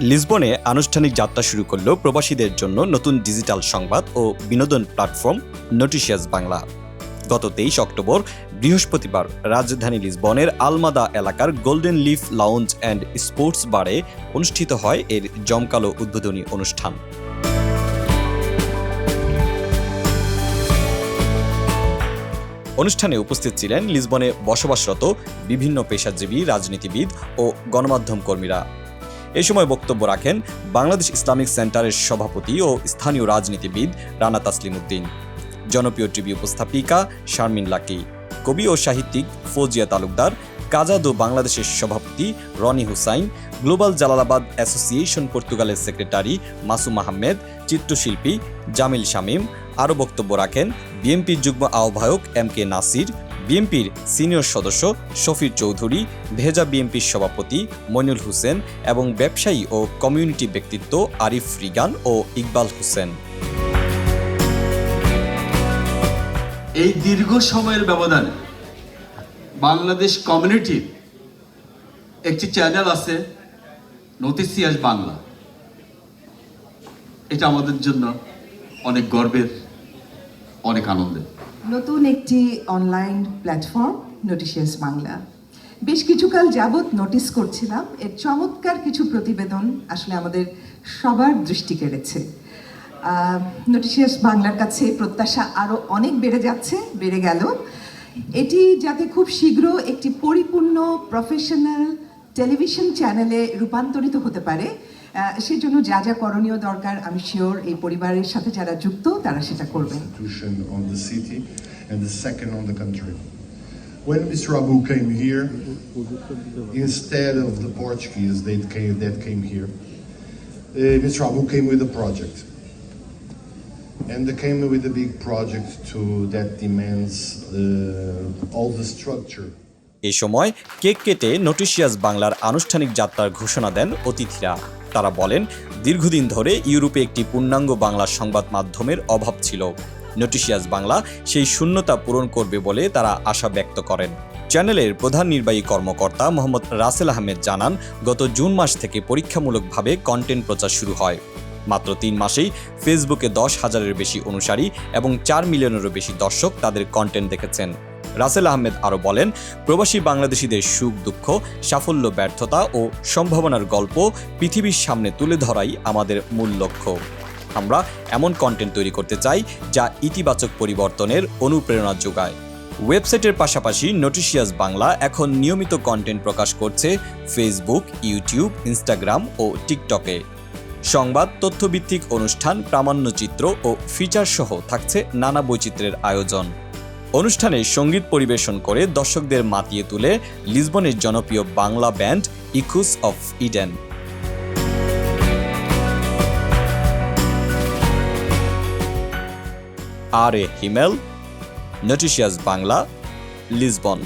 লিসবনে আনুষ্ঠানিক যাত্রা শুরু করল প্রবাসীদের জন্য নতুন ডিজিটাল সংবাদ ও বিনোদন প্ল্যাটফর্ম নোটিশিয়াস বাংলা। গত তেইশ অক্টোবর বৃহস্পতিবার রাজধানী লিসবনের আলমাদা এলাকার Golden Leaf Lounge and Sports বারে অনুষ্ঠিত হয় এর জমকালো উদ্বোধনী অনুষ্ঠান। অনুষ্ঠানে উপস্থিত ছিলেন লিসবনে বসবাসরত বিভিন্ন পেশাজীবী, রাজনীতিবিদ ও গণমাধ্যম কর্মীরা। এ সময় বক্তব্য রাখেন বাংলাদেশ ইসলামিক সেন্টারের সভাপতি ও স্থানীয় রাজনীতিবিদ রানা তাসলিম উদ্দিন জনপ্রিয় টিভি উপস্থাপিকা শারমিন লাকি, কবি ও সাহিত্যিক ফৌজিয়া তালুকদার, কাজাদ ও বাংলাদেশের সভাপতি রনি হুসাইন, গ্লোবাল জালালাবাদ অ্যাসোসিয়েশন পর্তুগালের সেক্রেটারি মাসুম আহমেদ, চিত্রশিল্পী জামিল শামীম। আরও বক্তব্য রাখেন বিএনপির যুগ্ম আহ্বায়ক এম কে নাসির বিএনপির সিনিয়র সদস্য শফির চৌধুরী, ভেজা বিএনপির সভাপতি মইনুল হোসেন এবং ব্যবসায়ী ও কমিউনিটি ব্যক্তিত্ব আরিফ রিগান ও ইকবাল হোসেন। এই দীর্ঘ সময়ের ব্যবধানে বাংলাদেশ কমিউনিটির একটি চ্যানেল আছে নতিসিয়াস বাংলা। এটা আমাদের জন্য অনেক গর্বের, অনেক আনন্দের। নতুন একটি অনলাইন প্ল্যাটফর্ম নোটিশিয়াস বাংলা বেশ কিছুকাল যাবৎ নোটিস করছিলাম, এর চমৎকার কিছু প্রতিবেদন আসলে আমাদের সবার দৃষ্টি কেড়েছে। নোটিশিয়াস বাংলার কাছে প্রত্যাশা আরও অনেক বেড়ে যাচ্ছে, বেড়ে গেল। এটি যাতে খুব শীঘ্র একটি পরিপূর্ণ প্রফেশনাল টেলিভিশন চ্যানেলে রূপান্তরিত হতে পারে আহ, সেজন্য যা যা করণীয় দরকার আমি শিওর এই পরিবারের সাথে যারা যুক্ত তারা সেটা করবেন constitution on the city and the second on the country. When Mr. Abu came here, instead of the Portuguese that came, that came here, uh, Mr. Abu came with a project. And they came with a big project to that demands uh, all the structure. এ সময় cake কেটে নোটিশিয়াস বাংলার আনুষ্ঠানিক যাত্রার ঘোষণা দেন অতিথিরা। তারা বলেন, দীর্ঘদিন ধরে ইউরোপে একটি পূর্ণাঙ্গ বাংলা সংবাদ মাধ্যমের অভাব ছিল। নোটিশিয়াস বাংলা সেই শূন্যতা পূরণ করবে বলে তারা আশা ব্যক্ত করেন। চ্যানেলের প্রধান নির্বাহী কর্মকর্তা মোহাম্মদ রাসেল আহমেদ জানান, গত জুন মাস থেকে পরীক্ষামূলকভাবে কন্টেন্ট প্রচার শুরু হয়। মাত্র তিন মাসেই ফেসবুকে দশ হাজারের বেশি অনুসারী এবং চার মিলিয়নেরও বেশি দর্শক তাদের কন্টেন্ট দেখেছেন। রাসেল আহমেদ আরও বলেন, প্রবাসী বাংলাদেশিদের সুখ, দুঃখ, সাফল্য, ব্যর্থতা ও সম্ভাবনার গল্প পৃথিবীর সামনে তুলে ধরাই আমাদের মূল লক্ষ্য। আমরা এমন কন্টেন্ট তৈরি করতে চাই যা ইতিবাচক পরিবর্তনের অনুপ্রেরণা যোগায়। ওয়েবসাইটের পাশাপাশি নোটিশিয়াস বাংলা এখন নিয়মিত কন্টেন্ট প্রকাশ করছে ফেসবুক ইউটিউব ইনস্টাগ্রাম ও টিকটকে সংবাদ, তথ্যভিত্তিক অনুষ্ঠান, প্রামাণ্যচিত্র ও ফিচার সহ থাকছে নানা বৈচিত্র্যের আয়োজন। অনুষ্ঠানে সংগীত পরিবেশন করে দর্শকদের মাতিয়ে তুলে লিসবনের জনপ্রিয় Bangla band Echoes of Eden. আর এ হিমেল, নটিশিয়াস বাংলা, লিসবন।